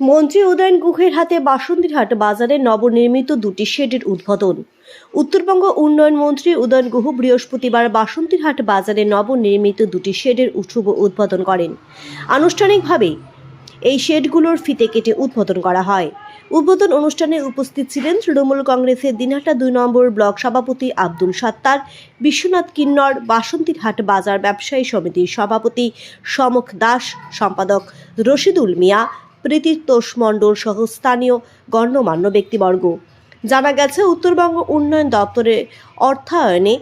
মন্ত্রী উদয়ন গুহের হাতে বাসন্তীরহাট বাজারে নবনির্মিত দুটি শেডের উদ্বোধন। উত্তরবঙ্গ উন্নয়ন মন্ত্রী উদয়ন গুহ বৃহস্পতিবার বাসন্তীরহাট বাজারে নবনির্মিত দুটি শেডের শুভ উদ্বোধন করেন। আনুষ্ঠানিকভাবে এই শেডগুলোর ফিতে কেটে উদ্বোধন করা হয়। উদ্বোধন অনুষ্ঠানে উপস্থিত ছিলেন তৃণমূল কংগ্রেসের দিনহাটা দুই নম্বর ব্লক সভাপতি আব্দুল সাত্তার, বিশ্বনাথ কিন্নর, বাসন্তীরহাট বাজার ব্যবসায়ী সমিতির সভাপতি সমক দাস, সম্পাদক রশিদুল মিয়া প্রীতি তোষ মণ্ডল সহ স্থানীয় গণ্যমান্য ব্যক্তিবর্গ। জানা গেছে, উত্তরবঙ্গ উন্নয়ন দপ্তরের অর্থায়নে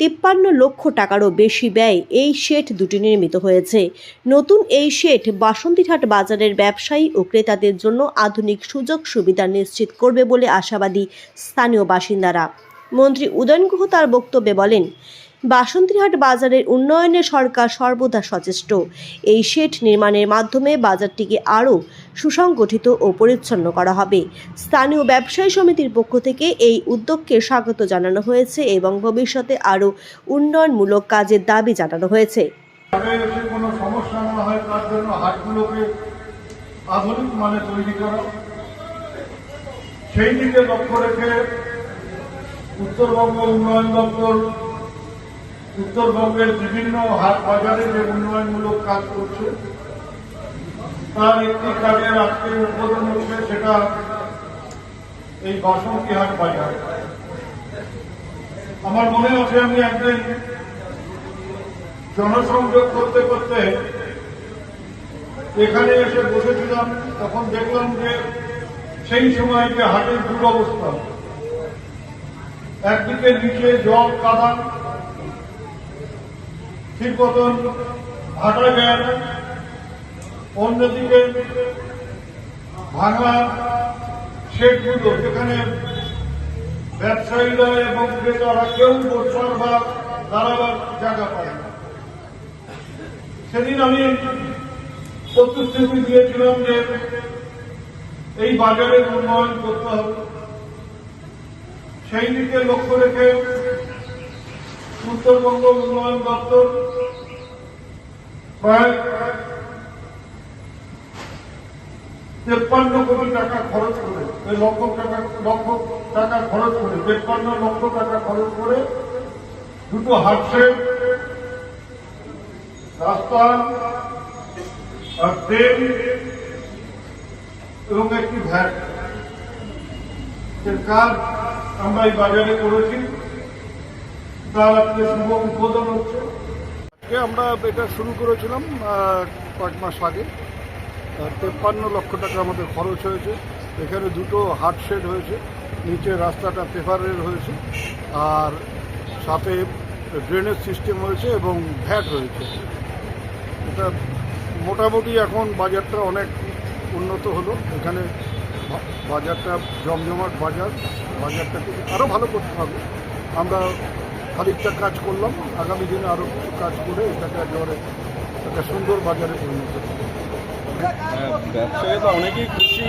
তিপ্পান্ন লক্ষ টাকারও বেশি ব্যয় এই শেড দুটি নির্মিত হয়েছে। নতুন এই শেড বাসন্তীরহাট বাজারের ব্যবসায়ী ও ক্রেতাদের জন্য আধুনিক সুযোগ সুবিধা নিশ্চিত করবে বলে আশাবাদী স্থানীয় বাসিন্দারা। মন্ত্রী উদয়ন গুহ তার বক্তব্যে বলেন বাসন্তীরহাট বাজারের উন্নয়নে সরকার সর্বদা সচেষ্ট। এই শেড নির্মাণের মাধ্যমে বাজারটিকে আরও সুসংগঠিত ও পরিচ্ছন্ন করা হবে। স্থানীয় ব্যবসায়ী সমিতির পক্ষ থেকে এই উদ্যোগকে স্বাগত জানানো হয়েছে এবং ভবিষ্যতে আরও উন্নয়নমূলক কাজের দাবি জানানো হয়েছে। হয় মানে সেই দিকে লক্ষ্য রেখে উত্তরবঙ্গ উন্নয়ন দপ্তর উত্তরবঙ্গের বিভিন্ন হাট বাজারে যে উন্নয়নমূলক কাজ করছে, তার একটি কাজের আজকে উদ্বোধন হচ্ছে সেটা এই বাসন্তী হাট বাজার। আমার মনে আছে আমি একদিন জনসংযোগ করতে করতে এখানে এসে বসেছিলাম, তখন দেখলাম যে সেই সময় যে হাটের দুরবস্থা, একদিকে নিচে জল কাদা হাঁটা যায় অন্যদিকে ভাঙা শেডগুলো যেখানে ব্যবসায়ীরা এবং ক্রেতারা কেউ বসার বা দাঁড়াবার জায়গা পায় না। সেদিন আমি প্রতিশ্রুতি দিয়েছিলাম যে এই বাজারের উন্নয়ন করতে হবে। সেই দিকে লক্ষ্য রেখে উত্তরবঙ্গ উন্নয়ন দপ্তর তেপ্পান্ন কোটি টাকা খরচ করে লক্ষ টাকা লক্ষ টাকা খরচ করে, তেপ্পান্ন লক্ষ টাকা খরচ করে দুটো হাটসেট রাস্তা আর ট্রেন এবং একটি ভ্যাট কাজ আমরা এই বাজারে করেছি। তার আজকে শুভ উদ্বোধন হচ্ছে আজকে আমরা এটা শুরু করেছিলাম কয়েক মাস আগে। তেপ্পান্ন লক্ষ টাকা আমাদের খরচ হয়েছে। এখানে দুটো হাট শেড হয়েছে, নিচে রাস্তাটা পেপারের হয়েছে, আর সাথে ড্রেনেজ সিস্টেম হয়েছে এবং ভ্যাট হয়েছে। এটা মোটামুটি এখন বাজারটা অনেক উন্নত হলো। এখানে বাজারটা জমজমাট বাজার বাজারটাকে আরও ভালো করতে হবে। আমরা খানিকটা কাজ করলাম। আগামী দিনে আরও কিছু কাজ করে এটাকে একেবারে একটা সুন্দর বাজারে পরিণত হ্যাঁ, ব্যবসায়ী তো অনেকেই খুশি।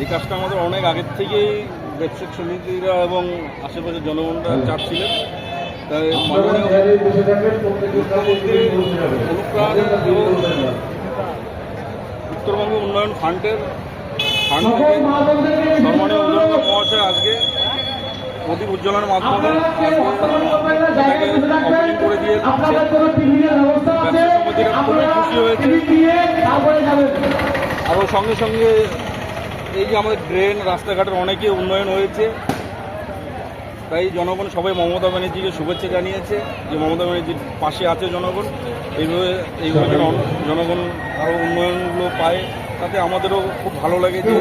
এই কাজটা আমাদের অনেক আগের থেকেই ব্যবসায়িক সমিতিরা এবং আশেপাশের জনগণরা চাচ্ছিলেন। তাই উত্তরবঙ্গ উন্নয়ন ফান্ডের ফান্ড সম্মানীয় মহাশয় আজকে প্রদীপ উজ্জ্বলনের মাধ্যমে করে দিয়ে খুবই খুশি হয়েছে। আরও সঙ্গে সঙ্গে এই যে আমাদের ড্রেন রাস্তাঘাটের অনেকই উন্নয়ন হয়েছে। তাই জনগণ সবাই মমতা ব্যানার্জিকে শুভেচ্ছা জানিয়েছে যে মমতা ব্যানার্জির পাশে আছে জনগণ। এইভাবে এইভাবে জনগণ। আরও উন্নয়নগুলো পায় তাতে আমাদেরও খুব ভালো লাগে যে